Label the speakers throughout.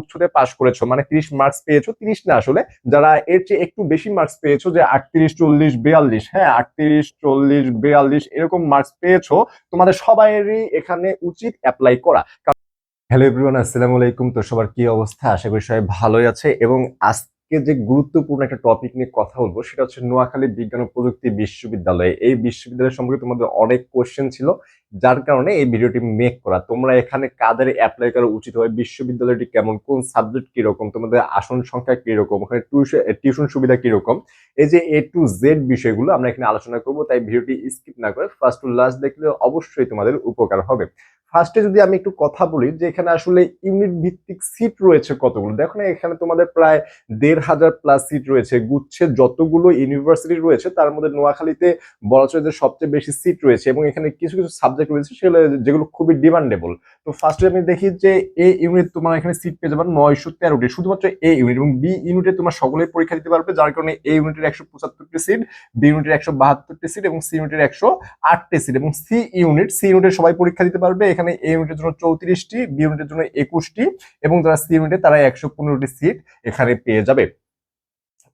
Speaker 1: উচ্চতে পাশ করেছ মানে তিরিশ মার্কস পেয়েছ, তিরিশ না আসলে, যারা এর চেয়ে একটু বেশি মার্কস পেয়েছ যে আটত্রিশ, চল্লিশ, বিয়াল্লিশ হ্যাঁ আটত্রিশ, চল্লিশ, বিয়াল্লিশ এরকম মার্কস পেয়েছ, তোমাদের সবাইয়েরই এখানে উচিত অ্যাপ্লাই করা। হ্যালো এভরিওয়ান আসসালামু আলাইকুম। তো সবার কি অবস্থা? আশা করি সবাই ভালোই আছে এবং আজকে যে গুরুত্বপূর্ণ একটা টপিক নিয়ে কথা বলব, সেটা হচ্ছে নোয়াখালী বিজ্ঞান ও প্রযুক্তি বিশ্ববিদ্যালয়। এই বিশ্ববিদ্যালয় সম্পর্কে তোমাদের অনেক কোয়েশ্চেন ছিল, যার কারণে এই ভিডিওটি মেক করা। তোমরা এখানে কাদের অ্যাপ্লাই করা উচিত হয়, বিশ্ববিদ্যালয়টি কেমন, কোন সাবজেক্ট কীরকম, তোমাদের আসন সংখ্যা কীরকম, ওখানে টিউশন টিউশন সুবিধা কীরকম, এই যে এ টু জেড বিষয়গুলো আমরা এখানে আলোচনা করব, তাই ভিডিওটি স্কিপ না করে ফার্স্ট টু লাস্ট দেখলে অবশ্যই তোমাদের উপকার হবে। ফার্স্টে যদি আমি একটু কথা বলি, যে এখানে আসলে ইউনিট ভিত্তিক সিট রয়েছে কতগুলো? দেখো না, এখানে তোমাদের প্রায় দেড় হাজার প্লাস সিট রয়েছে। গুচ্ছে যতগুলো ইউনিভার্সিটি রয়েছে, তার মধ্যে নোয়াখালীতে বলা চলে যে সবচেয়ে বেশি সিট রয়েছে এবং এখানে কিছু কিছু সাবজেক্ট রয়েছে সেগুলো, যেগুলো খুবই ডিমান্ডেবল তো ফার্স্টে আমি দেখি যে এ ইউনিট তোমার এখানে সিট পেয়ে যাবে নয়শো তেরোটি, শুধুমাত্র এ ইউনিট এবং বি ইউনিটে তোমার সকলেই পরীক্ষা দিতে পারবে, যার কারণে এ ইউনিটের একশো পঁচাত্তরটি সিট বি ইউনিটের একশো বাহাত্তরটি সিট এবং সি ইউনিটের একশো আটটি সিট এবং সি ইউনিট সি ইউনিটের সবাই পরীক্ষা দিতে পারবে। এখানে এ ইউনিটের জন্য চৌত্রিশটি বি ইউনিটের জন্য একুশটি এবং যারা সি ইউনিটে তারা একশো পনেরোটি সিট এখানে পেয়ে যাবে।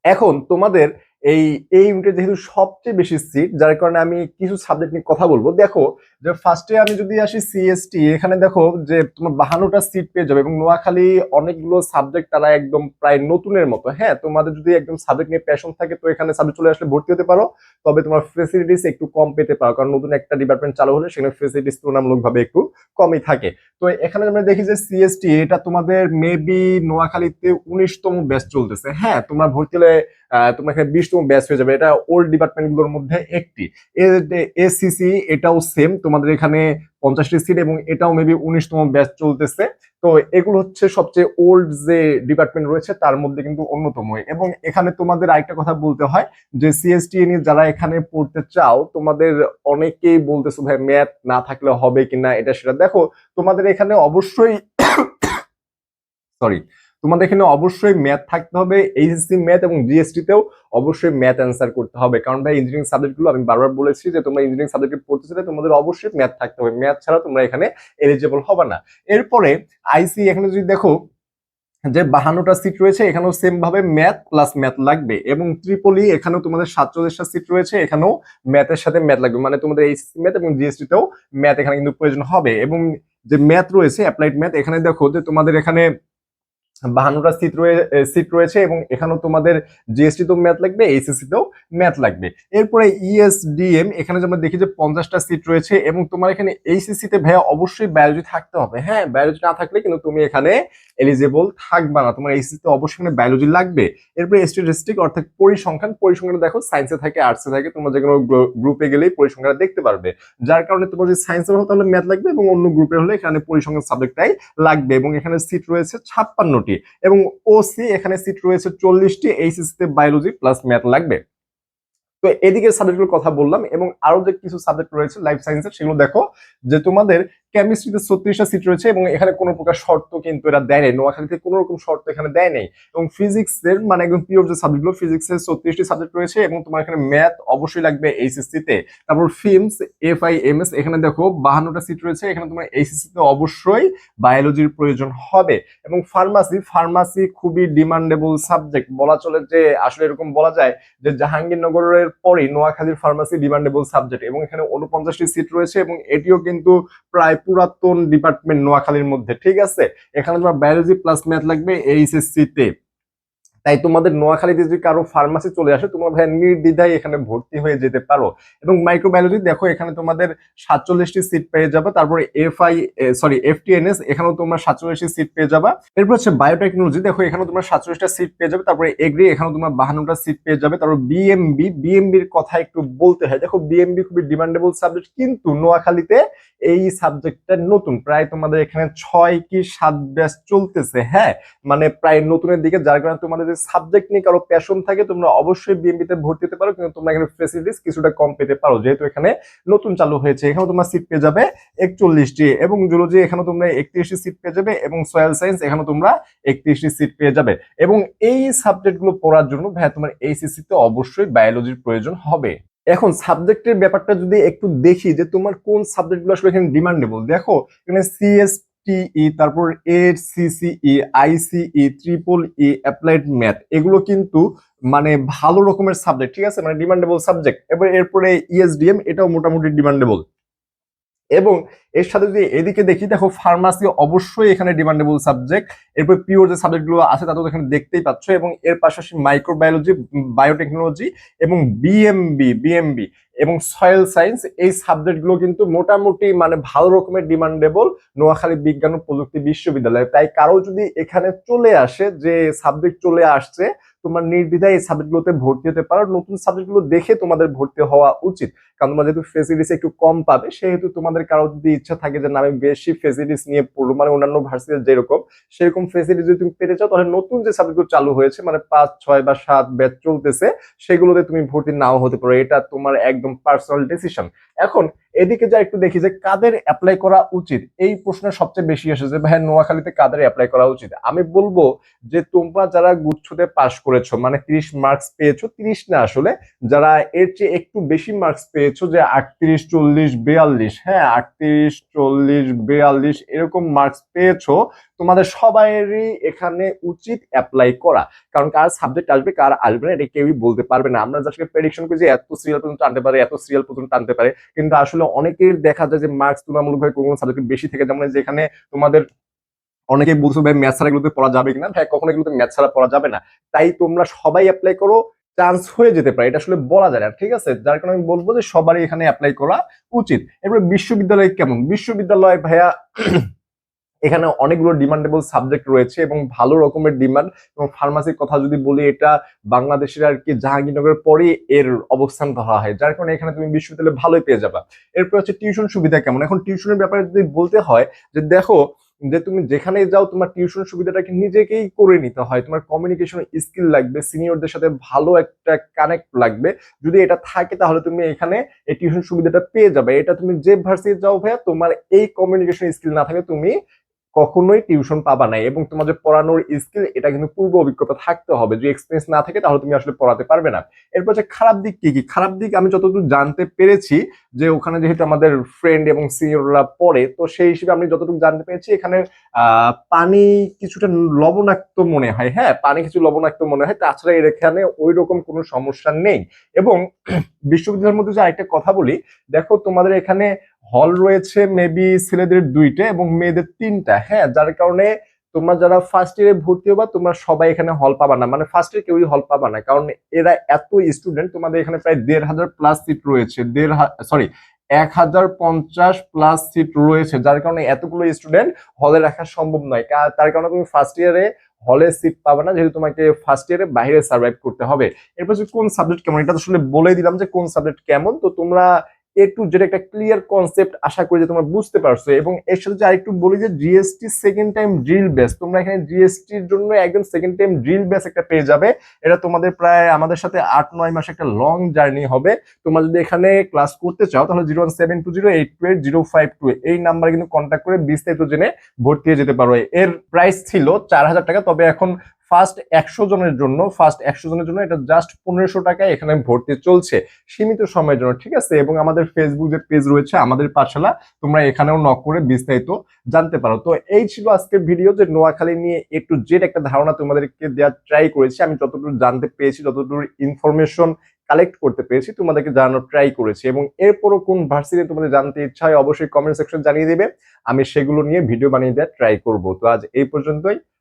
Speaker 1: এখন তোমাদের এই এই ইউনিটে যেহেতু সবচেয়ে বেশি সিট যার কারণে আমি কিছু সাবজেক্ট নিয়ে কথা বলব। দেখো, যে ফার্স্টে আমি যদি আসি সিএসটি এখানে দেখো যে তোমার বাহান্নটা সিট পেয়ে যাবে এবং নোয়াখালী অনেকগুলো সাবজেক্ট তারা একদম প্রায় নতুনের মতো। হ্যাঁ তোমাদের যদি একদম সাবজেক্ট নিয়ে প্যাশন থাকে, তো এখানে সাবজেক্ট চলে আসলে ভর্তি হতে পারো। তবে তোমার ফেসিলিটিস একটু কম পেতে পারো, কারণ নতুন একটা ডিপার্টমেন্ট চালু হলে সেখানে ফেসিলিটিস তুলনামূলকভাবে একটু কমই থাকে। তো এখানে আমরা দেখি যে সিএসটি এটা তোমাদের মেবি নোয়াখালীতে উনিশতম ব্যাচ চলতেছে। হ্যাঁ তোমরা ভর্তি হলে তোমরা এখানে বিশতম ব্যাচ হয়ে যাবে। এটা ওল্ড ডিপার্টমেন্টগুলোর মধ্যে একটি। এসিসি এটাও সেম তোমাদের এখানে পঞ্চাশটি সিট এবং এটাও মেবি উনিশতম ব্যাচ চলতেছে। তো এগুলো হচ্ছে সবচেয়ে ওল্ড যে ডিপার্টমেন্ট রয়েছে, তার মধ্যে কিন্তু অন্যতম। এবং এখানে তোমাদের আরেকটা কথা বলতে হয়, যে সিএসটি নিয়ে যারা এখানে পড়তে চাও, তোমাদের অনেকেই বলতেছো, ভাই ম্যাথ না থাকলে হবে কিনা? এটা সেটা দেখো, তোমাদের এখানে অবশ্যই সরি তোমাদের এখানে অবশ্যই ম্যাথ থাকতে হবে এইচএসসি ম্যাথ এবং জিএসটি তেও অবশ্যই ম্যাথ অ্যান্সার করতে হবে। কারণ ভাই ইঞ্জিনিয়ারিং সাবজেক্টগুলো আমি বারবার বলেছি যে তোমরা ইঞ্জিনিয়ারিং সাবজেক্টে পড়তে চাইলে তোমাদের অবশ্যই ম্যাথ থাকতে হবে। ম্যাথ ছাড়া তোমরা এখানে এলিজিবল হবে না। এরপরে আইসি এখানে যদি দেখো, যে বাহান্নটা সিট রয়েছে, এখানেও সেম ভাবে ম্যাথ প্লাস ম্যাথ লাগবে এবং ত্রিপলি এখানেও তোমাদের সাতচল্লিশটা সিট রয়েছে, এখানেও ম্যাথের সাথে ম্যাথ লাগবে। মানে তোমাদের এইচএসসি ম্যাথ এবং জিএসটি তেও ম্যাথ এখানে কিন্তু প্রয়োজন হবে এবং যে ম্যাথ রয়েছে অ্যাপ্লাইড ম্যাথ এখানে দেখো যে তোমাদের এখানে বাহান্নটা সিট রয়ে সিট রয়েছে এবং এখানেও তোমাদের জিএসটি তো ম্যাথ লাগবে এইচএসসি তেও ম্যাথ লাগবে। এরপরে E ইএসডিএম এখানে যেমন দেখি যে পঞ্চাশটা সিট রয়েছে এবং তোমার এখানে এইচএসসিতে ভাইয়া অবশ্যই বায়োলজি থাকতে হবে। হ্যাঁ বায়োলজি না থাকলে কিন্তু তুমি এখানে এলিজিবল থাকবে না। তোমার এইচএসসি তে অবশ্যই বায়োলজি লাগবে। এরপরে স্ট্যাটিস্টিক অর্থাৎ পরিসংখ্যান পরিসংখ্যান দেখো সায়েন্সে থাকে আর্টসে থাকে, তোমরা যে কোনো গ্রুপে গেলেই পরিসংখ্যান দেখতে পারবে। যার কারণে তোমার যদি সায়েন্সের হতো তাহলে ম্যাথ লাগবে এবং অন্য গ্রুপের হলে এখানে পরিসংখ্যান সাবজেক্টটাই লাগবে এবং এখানে সিট রয়েছে ছাপ্পান্নটি এবং ওসি এখানে সিট রয়েছে চল্লিশটি এইচএসসি তে বায়োলজি প্লাস ম্যাথ লাগবে। তো এদিকে সাবজেক্টগুলোর কথা বললাম এবং আরও যে কিছু সাবজেক্ট রয়েছে লাইফ সায়েন্সের সেগুলো দেখো যে তোমাদের কেমিস্ট্রিতে ছত্রিশটা সিট রয়েছে এবং এখানে কোনো প্রকার শর্ত কিন্তু এরা দেয় নাই। নোয়াখালীতে কোনো রকম শর্ত এখানে দেয় নাই। এবং ফিজিক্সের মানে একদম পিওর যে সাবজেক্টগুলো ফিজিক্সের ছত্রিশটি সাবজেক্ট রয়েছে এবং তোমার এখানে ম্যাথ অবশ্যই লাগবে এইচএসসি তে তারপর films F I M S এখানে দেখো বাহান্নটা সিট রয়েছে। এখানে তোমার এইচএসসি তে অবশ্যই বায়োলজির প্রয়োজন হবে। এবং ফার্মাসি ফার্মাসি খুবই ডিমান্ডেবল সাবজেক্ট বলা চলে যে, আসলে এরকম বলা যায় যে জাহাঙ্গীরনগরের পরেই নোয়াখালীর ফার্মাসি ডিমান্ডেবল সাবজেক্ট এবং এখানে উনপঞ্চাশটি সিট রয়েছে এবং এটিও কিন্তু প্রায় পুরাতন ডিপার্টমেন্ট নোয়াখালীর মধ্যে, ঠিক আছে? এখানে তোমার বায়োলজি প্লাস ম্যাথ লাগবে এইচএসসি তে। তাই তোমাদের নোয়াখালীতে যদি কারও ফার্মাসি চলে আসে, তোমরা ভাই নির্দ্বিধায় এখানে ভর্তি হয়ে যেতে পারো। এবং মাইক্রোবায়োলজি দেখো এখানে তোমাদের সাতচল্লিশটি সিট পেয়ে যাবে, তারপরে F I sorry F TNS এখানেও তোমরা সাতচল্লিশটি সিট পেয়ে যাবে। এরপর হচ্ছে বায়োটেকনোলজি দেখো এখানে তোমরা সাতচল্লিশটা সিট পেয়ে যাবে, তারপরে এগ্রি এখানেও তোমরা বাহান্নটা সিট পেয়ে যাবে। তারপর বিএমবি বিএমবির কথা একটু বলতে হয়। দেখো বিএমবি খুবই ডিমান্ডেবল সাবজেক্ট কিন্তু নোয়াখালীতে এই সাবজেক্টটা নতুন। প্রায় তোমাদের এখানে ছয় কি সাত ব্যাচ চলতেছে হ্যাঁ? মানে প্রায় নতুনের দিকে, যার কারণে তোমাদের যে সাবজেক্ট নিয়ে কারও প্যাশন থাকে, তোমরা অবশ্যই বিএমবি তে ভর্তি হতে পারো, কিন্তু তোমরা এখানে ফেসিলিটিস কিছুটা কম পেতে পারো। যেহেতু এখানে নতুন চালু হয়েছে, এখানেও তোমার সিট পেয়ে যাবে একচল্লিশটি, এবং জুলজি এখানে তোমরা একত্রিশটি সিট পেয়ে যাবে, এবং সয়েল সায়েন্স এখানে তোমরা একত্রিশটি সিট পেয়ে যাবে। এবং এই সাবজেক্টগুলো পড়ার জন্য ভাই তোমার এইচএসসি তে অবশ্যই বায়োলজির প্রয়োজন হবে। এখন সাবজেক্টের ব্যাপারটা যদি একটু দেখি যে তোমার কোন সাবজেক্টগুলো আসলে এখানে ডিমান্ডেবল দেখো, এখানে সিএস টিই তারপর এর CCE ICE triple E applied math এগুলো কিন্তু মানে ভালো রকমের সাবজেক্ট ঠিক আছে? মানে ডিমান্ডেবল সাবজেক্ট এবার এরপরে ইএসডিএম এটাও মোটামুটি ডিমান্ডেবল এবং এর সাথে যদি এদিকে দেখি, দেখো ফার্মাসি অবশ্যই এখানে ডিমান্ডেবল সাবজেক্ট এরপর পিওর যে সাবজেক্টগুলো আছে, তা তো এখানে দেখতেই পাচ্ছ। এবং এর পাশাপাশি মাইক্রোবায়োলজি বায়োটেকনোলজি এবং বিএমবি বিএমবি এবং সয়েল সায়েন্স এই সাবজেক্টগুলো কিন্তু মোটামুটি মানে ভালো রকমের ডিমান্ডেবল নোয়াখালী বিজ্ঞান ও প্রযুক্তি বিশ্ববিদ্যালয়। তাই কারও যদি এখানে চলে আসে, যে সাবজেক্ট চলে আসছে, তোমার নির্দ্বিধায় এই সাবজেক্টগুলোতে ভর্তি হতে পারো। নতুন সাবজেক্টগুলো দেখে তোমাদের ভর্তি হওয়া উচিত। কারণ তোমরা যেহেতু ফেসিলিটিস একটু কম পাবে, সেহেতু তোমাদের কারও যদি ইচ্ছা থাকে যে, না, আমি বেশি ফেসিলিটিস নিয়ে পড়ব। মানে অন্যান্য ভার্সিটির যেরকম, সেরকম ফেসিলিটি যদি তুমি পেতে চাও, তাহলে নতুন যে সাবজেক্টগুলো চালু হয়েছে মানে পাঁচ, ছয় বা সাত ব্যাচ চলতেছে, সেগুলোতে তুমি ভর্তি নাও হতে পারো। এটা তোমার একদম পার্সোনাল ডিসিশন এখন এদিকে যা একটু দেখি যে কাদের অ্যাপ্লাই করা উচিত, এই প্রশ্ন সবচেয়ে বেশি যে ভাই নোয়াখালীতে কাদের অ্যাপ্লাই করা উচিত? আমি বলব যে, তোমরা যারা গুচ্ছতে পাশ করেছ মানে তিরিশ মার্কস পেয়েছ, তিরিশ না আসলে, যারা এর চেয়ে একটু বেশি মার্কস পেয়েছ যে, আটত্রিশ, চল্লিশ, বেয়াল্লিশ হ্যাঁ আটত্রিশ, চল্লিশ, বেয়াল্লিশ এরকম মার্কস পেয়েছ, তোমাদের সবাইয়েরই এখানে উচিত অ্যাপ্লাই করা। কারণ কার সাবজেক্ট আসবে, কার আসবে না, এটা কেউই বলতে পারবে না। আমরা যাকে প্রেডিকশন করি যে এত সিরিয়াল পর্যন্ত টানতে পারে, এত সিরিয়াল পর্যন্ত টানতে পারে, কিন্তু আসলে অনেকের দেখা যায় যে মার্কস তুলনামূলকভাবে কোনো কোনো সাবজেক্টে বেশি থাকে। যেমন যেখানে তোমাদের অনেকে বলছো ভাই ম্যাথ ছাড়া এগুলোতে পড়া যাবে কিনা। হ্যাঁ কখনো এগুলোতে ম্যাথ ছাড়া পড়া যাবে না। তাই তোমরা সবাই অ্যাপ্লাই করো চান্স হয়ে যেতে পারে। এটা আসলে বলা যায় না, ঠিক আছে? যার কারণে আমি বলব যে সবারই এখানে অ্যাপ্লাই করা উচিত। এরপরে বিশ্ববিদ্যালয় কেমন? বিশ্ববিদ্যালয় ভাইয়া এখানে অনেকগুলো ডিমান্ডেবল সাবজেক্ট রয়েছে এবং ভালো রকমের ডিমান্ড এবং ফার্মাসির কথা যদি বলি, এটা বাংলাদেশের আর কি জাহাঙ্গীরনগরের পরে এর অবস্থান ধরা হয়। যার কারণে এখানে তুমি বিশ্ববিদ্যালয়ে ভালোই পেয়ে যাবা। এরপর হচ্ছে টিউশন সুবিধা কেমন? এখন টিউশনের ব্যাপারে যদি বলতে হয়, যে দেখো, যে তুমি যেখানে যাও, তোমার টিউশন সুবিধাটাকে নিজেকেই করে নিতে হয়। তোমার কমিউনিকেশন স্কিল লাগবে সিনিয়রদের সাথে ভালো একটা কানেক্ট লাগবে। যদি এটা থাকে, তাহলে তুমি এখানে এই টিউশন সুবিধাটা পেয়ে যাবে। এটা তুমি যে ভার্সিটি যাও ভাইয়া, তোমার এই কমিউনিকেশন স্কিল না থাকে তুমি কখনোই টিউশন পাবা নাই এবং তোমার যে পড়ানোর স্কিল এটা কিন্তু পূর্ব অভিজ্ঞতা থাকতে হবে। যদি এক্সপিরিয়েন্স না থাকে, তাহলে তুমি আসলে পড়াতে পারবে না। এরপর যে খারাপ দিক কি কি? খারাপ দিক আমি যতদূর জানতে পেরেছি যে ওখানে যেহেতু আমাদের ফ্রেন্ড এবং সিনিয়ররা পড়ে, তো সেই হিসেবে আমি যতটুকু জানতে পেরেছি, এখানে পানি কিছুটা লবণাক্ত মনে হয়। হ্যাঁ পানি কিছু লবণাক্ত মনে হয়। তাছাড়া এর এখানে ওই রকম কোনো সমস্যা নেই। এবং বিশ্ববিদ্যালয়ের মধ্যে যে আরেকটা কথা বলি, দেখো তোমাদের এখানে হল রয়েছে মেবি ছেলেদের দুইটা এবং মেয়েদের তিনটা। হ্যাঁ যার কারণে তোমরা যারা ফার্স্ট ইয়ারে ভর্তি হবা, তোমরা সবাই এখানে হল পাবা না। মানে ফার্স্ট ইয়ার কেউই হল পাবা না। কারণ এরা এত স্টুডেন্ট তোমাদের এখানে প্রায় দেড় হাজার প্লাস সিট রয়েছে। দেড় সরি এক হাজার পঞ্চাশ প্লাস সিট রয়েছে। যার কারণে এতগুলো স্টুডেন্ট হলে রাখা সম্ভব নয়। তার কারণে তুমি ফার্স্ট ইয়ারে হলে সিট পাবে না, যেহেতু তোমাকে ফার্স্ট ইয়ারে বাইরে সার্ভাইভ করতে হবে। এরপর কোন সাবজেক্ট কেমন, এটা তো আসলে বলে দিলাম যে কোন সাবজেক্ট কেমন। তো তোমরা এ টু জেড একটা ক্লিয়ার কনসেপ্ট আশা করি যে তোমরা বুঝতে পারছ। এবং এর সাথে আরেকটু বলি যে GST second time drill base তোমরা এখানে জিএসটির জন্য একদম সেকেন্ড টাইম ড্রিল বেস একটা পেয়ে যাবে। এটা তোমাদের প্রায় আমাদের সাথে আট, নয় মাস একটা লং জার্নি হবে। তোমরা যদি এখানে ক্লাস করতে চাও, তাহলে zero one seven two zero eight two eight zero five two এই নাম্বারে কিন্তু কন্ট্যাক্ট করে বিস্তারিত জেনে ভর্তি হয়ে যেতে পারো। এর প্রাইস ছিল চার হাজার টাকা, তবে এখন ফার্স্ট একশো জনের জন্য ফার্স্ট একশো জনের জন্য এটা জাস্ট পনেরোশো টাকায় এখানে ভর্তি চলছে। সীমিত সময়ের জন্য, ঠিক আছে? এবং আমাদের ফেসবুক যে পেজ রয়েছে, আমাদের পাঠশালা, তোমরা এখানেও নক করে বিস্তারিত জানতে পারো। তো এই ছিল আজকের ভিডিও যে নোয়াখালী নিয়ে একটু জেড একটা ধারণা তোমাদেরকে দেওয়ার ট্রাই করেছি। আমি যতটুকু জানতে পেরেছি, যতদূর ইনফরমেশন কালেক্ট করতে পেরেছি, তোমাদেরকে জানানোর ট্রাই করেছি। এবং এরপরও কোন ভার্সিটি তোমাদের জানতে ইচ্ছা হয়, অবশ্যই কমেন্ট সেকশন জানিয়ে দেবে। আমি সেগুলো নিয়ে ভিডিও বানিয়ে দেওয়ার ট্রাই করব। তো আজ এই পর্যন্তই।